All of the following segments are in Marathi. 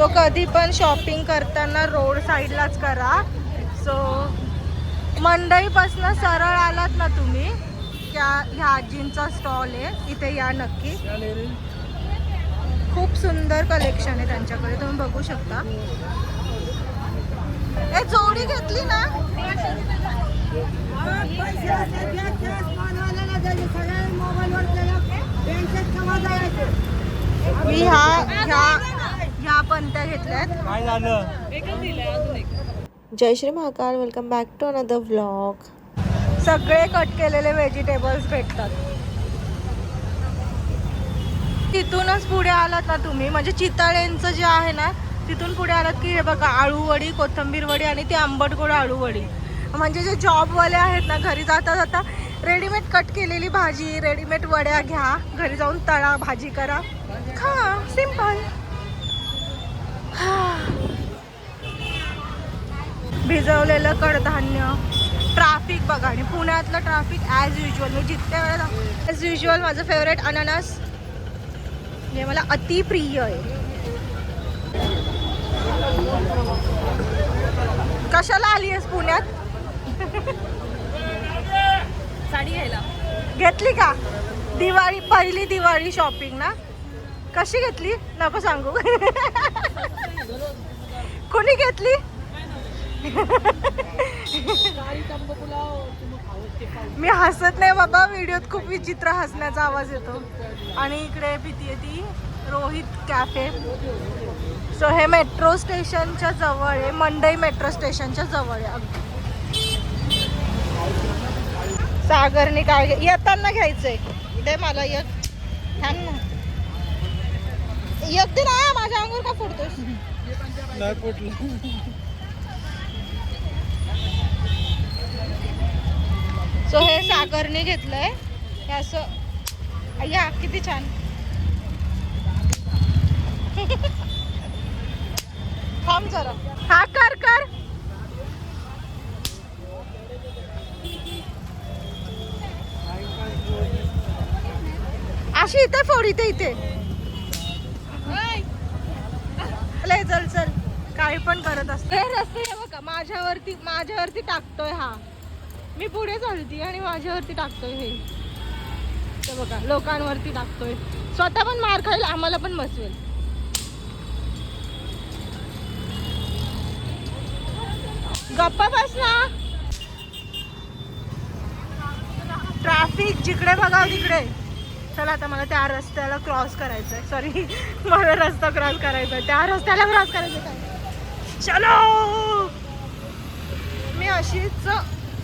सो कधी पण शॉपिंग करताना रोड साईडलाच करा. सो मंडईपासनं सरळ आलात ना तुम्ही? त्या ह्या आजींचा स्टॉल आहे. इथे या नक्की. खूप सुंदर कलेक्शन आहे त्यांच्याकडे. तुम्ही बघू शकता. ए जोडी घेतली ना? मी हा ह्या पंत्या घेतल्यात. काय झालं? Jai Shri Mahakal welcome back to another vlog सगळे कट केलेले व्हेजिटेबल्स भेटतात. तिथूनच पुढे आलात ना तुम्ही? म्हणजे चिताळेंचं जे आहे ना तिथून पुढे आलात की हे बघा आळू वडी कोथिंबीर वडी आणि ती आंबट गोड आळू वडी म्हणजे जे जॉबवाले आहेत ना घरी जाता जाता रेडीमेड कट केलेली भाजी रेडीमेड वड्या घ्या घरी जाऊन तळा भाजी करा. खा सिंपल भिजवलेलं कडधान्य ट्राफिक बघा. आणि पुण्यातलं ट्राफिक ॲज युजल मी जितक्या वेळा ॲज युजल माझं फेवरेट अननस. हे मला अतिप्रिय आहे. कशाला आली आहेस पुण्यात? साडी घ्यायला. घेतली का? दिवाळी पहिली दिवाळी शॉपिंग ना? कशी घेतली? नको सांगू. कोणी घेतली? मी हसत नाही बाबा व्हिडिओत खूप विचित्र हसण्याचा आवाज येतो. आणि इकडे भीती येते रोहित कॅफे सो हे मेट्रो स्टेशनच्या जवळ आहे मंडई मेट्रो स्टेशनच्या जवळ आहे अगदी. सागरने काय येताना घ्यायचंय. दे मला एक. थांब ना. एक दिन आहे माझ्या अंगूर का फोडतोस सो हे सागरने घेतलंय. हे असं या किती छान. थांब जरा. हा कर कर. अशी इथे फोड इथे इथे लय चल चल काही पण करत असते. हे रस्ते हे बघा माझ्यावरती माझ्यावरती टाकतोय हा. मी पुढे चालती आणि माझ्यावरती टाकतोय हे. ते बघा लोकांवरती टाकतोय. स्वतः पण मार खाईल आम्हाला पण बसवेल. गप्पा बस ना. ट्रॅफिक जिकडे बघा तिकडे. चला आता मला त्या रस्त्याला क्रॉस करायचं आहे सॉरी मला रस्ता क्रॉस करायचा आहे त्या रस्त्याला क्रॉस करायचं आहे चलो मी अशीच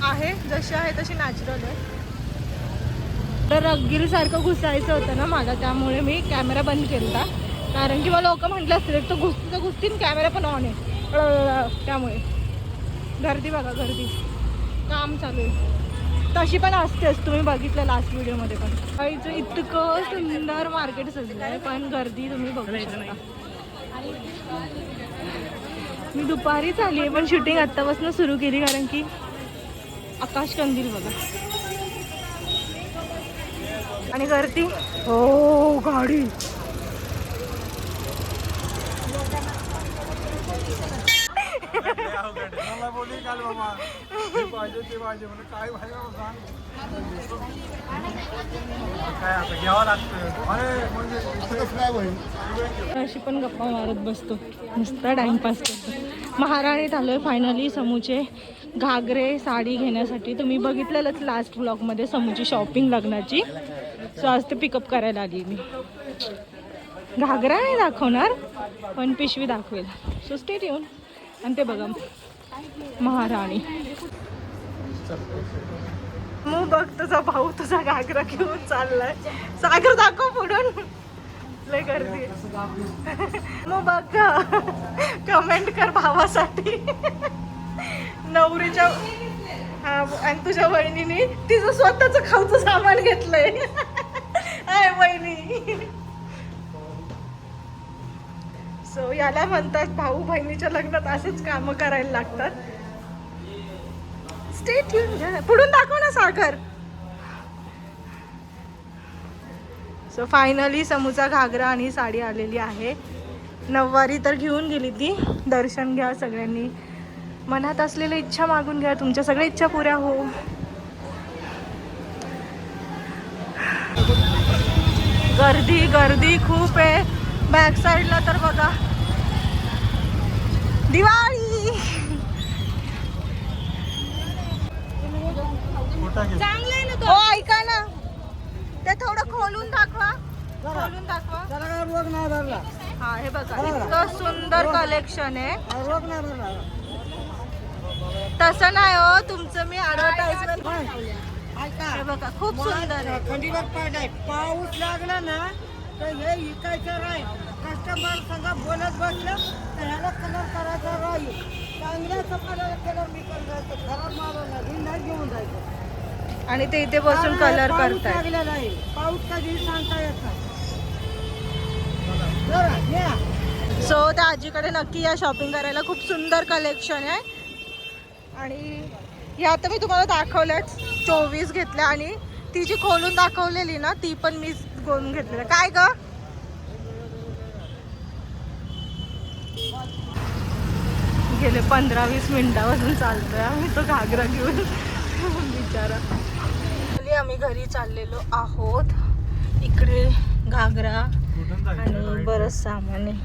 आहे जशी आहे तशी नॅचरल आहे. तर रगीर सारखं घुसायचं होतं ना मला त्यामुळे मी कॅमेरा बंद केला कारण की मला लोक म्हटलं असतील तर घुसतं घुसतील कॅमेरा पण ऑन आहे. त्यामुळे. गर्दी बघा गर्दी. काम चालू आहे. तशी पण असतेच तुम्ही बघितलं लास्ट व्हिडिओमध्ये पण. आईचं इतकं सुंदर मार्केट सजलं आहे पण गर्दी तुम्ही बघू शकता. मी दुपारीच आली आहे पण शूटिंग आत्तापासून सुरू केली कारण की आकाश कंदील बघा. आणि गर्दी हो गाडी. मला बोलली काल बाबा पाहिजे ते पाहिजे. म्हणजे काय पाहिजे सांग. काय आता घ्यावं लागतं. अरे म्हणजे अशी पण गप्पा मारत बसतो. नुसता टाइमपास करतो. महाराणीत आलोय फायनली समूचे. घागरे साडी घेण्यासाठी. तुम्ही बघितलेलंच लास्ट ब्लॉगमध्ये समूची शॉपिंग लग्नाची. सो आज ते पिकअप करायला आली मी. घागरा नाही दाखवणार पण पिशवी दाखवेल. सो स्टेट येऊन आणि ते बघा महाराणी. मग बघ तुझा भाऊ तुझा घागरा घेऊन चाललाय. सागर दाखव पुढून. लय गर्दी मग बघ कमेंट कर भावासाठी. नवरीच्या हा आणि तुझ्या वहिनीने तिचं स्वतःच खाऊचं सामान घेतलंय. आय वहिनी. सो याला म्हणतात भाऊ बहिणीच्या लग्नात असेच कामं करायला लागतात. स्टेट पुढून दाखव ना साखर सो फायनली समूचा घागरा आणि साडी आलेली आहे. नऊवारी तर घेऊन गेली ती. दर्शन घ्या सगळ्यांनी. मनात असलेल्या इच्छा मागून घ्या. तुमच्या सगळ्या इच्छा पुऱ्या हो. गर्दी गर्दी खूप आहे. बॅक साईडला तर बघा. दिवाळी! चांगलं ना तो. ऐका ना. ते थोडं खोलून दाखवा. खोलून दाखवा. रोग नाही धरला. हा हे बघा इतकं सुंदर कलेक्शन आहे. रोग नाही धरला. तसं नाही हो तुमचं मी ऍडव्हर्टाइजमेंट हे बघा खूप सुंदर आहे. पाऊस लागला ना तर हे इकायचं राहील कस्टमर संग बोलत बसलं तर ह्याला कलर करायचा राहील चांगल्या कलर कलर मी करायचं खराब मारवला नाही घेऊन जायचं. आणि ते इथे बसून कलर करताय लागलेला आहे. पाऊस कधी सांगता येत नाही. सो त्या आजीकडे नक्की या शॉपिंग करायला खूप सुंदर कलेक्शन आहे. आणि या आता मी तुम्हाला दाखवल्याच चोवीस घेतल्या आणि ती जी खोलून दाखवलेली ना ती पण मी खोलून घेतलेलं. काय ग? गेले पंधरा वीस मिनिटापासून चालतोय. आम्ही तो घागरा घेऊन बिचारा. आम्ही घरी चाललेलो आहोत. इकडे घागरा आणि बरंच सामान आहे.